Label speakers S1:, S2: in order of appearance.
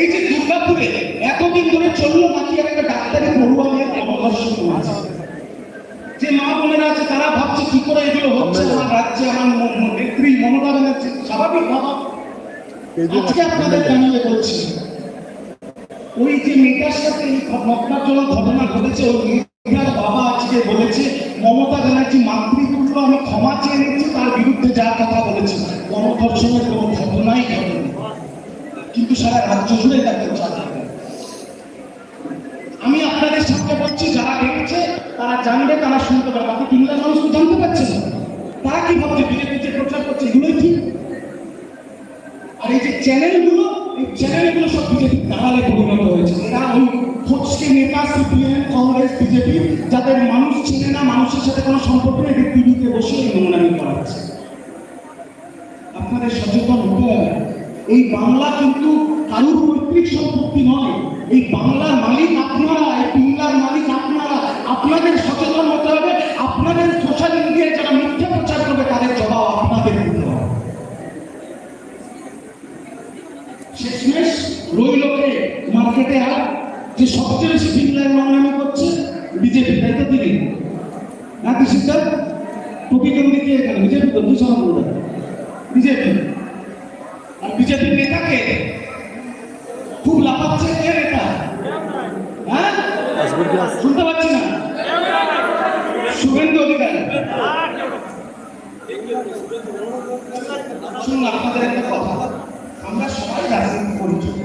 S1: এই যে দুর্গাপুরে এতদিন ধরে চলল নাকি একটা ডাক্তারি পড়ুয়া নিয়ে পরামর্শ আছে যে মা বোনেরা আছে তারা ভাবছে কি করে এগুলো হচ্ছে? আমার রাজ্যে আমার নেত্রী মমতা ব্যানার্জি স্বাভাবিক ভাবা। আজকে আপনাদের জানিয়ে বলছি ওই যে মেয়েটার সাথে এই ঘটনাজনক ঘটনা ঘটেছে ওই মেয়েটার বাবা আজকে বলেছে মমতা ব্যানার্জি মাতৃতুল্য আমি ক্ষমা চেয়ে নিচ্ছি তার বিরুদ্ধে যা কথা বলেছে গণধর্ষণের কোনো ঘটনাই ঘটেনি কিন্তু সারা রাজ্য জুড়ে তাকে আমি আপনাদের সামনে বলছি, যারা দেখেছে, তারা জানবে, তারা শুনতে পারবে। বাকি তিন লাখ মানুষ তো জানতে পারছে না। তারা কি ভাবছে, বিজেপি যে প্রচার করছে, এগুলোই ঠিক? আর এই যে চ্যানেলগুলো, এই চ্যানেলগুলো সব বিজেপি দালালে পরিণত হয়েছে। এরা ওই খোঁজকে নেতা, সিপিএম, কংগ্রেস, বিজেপি, যাদের মানুষ চেনে না, মানুষের সাথে কোনো সম্পর্ক নেই, টিভিতে বসে নোংরামি করা হচ্ছে আপনাদের সচেতন হতে হবে। এই বাংলা কিন্তু কারুর পৈতৃক সম্পত্তি নয়। এই বাংলার মালিক আপনারা, এই বাংলার মালিক আপনারা। আপনাদের সচেতন হতে হবে, আপনাদের সোশ্যাল মিডিয়ায় যারা মিথ্যা প্রচার করবে, তাদের জবাব আপনাদের দিতে হবে। শেষমেশ রইল কে? মার্কেটে আর যে সবচেয়ে বেশি ফিল্ডলাইন মামলামি করছে, বিজেপি। তাই তো তিনি না কি সিদ্ধার্থ প্রতিদ্বন্দ্বী কে বিজেপি তো দুশো বিজেপি? বিজেপির নেতাকে খুব লাফাচ্ছে, কে নেতা? হ্যাঁ? শুনতে পাচ্ছি না। শুভেন্দু অধিকারী। শুনুন, আপনাদের একটা কথা। আমরা সবাই রাজনীতি পরিচয়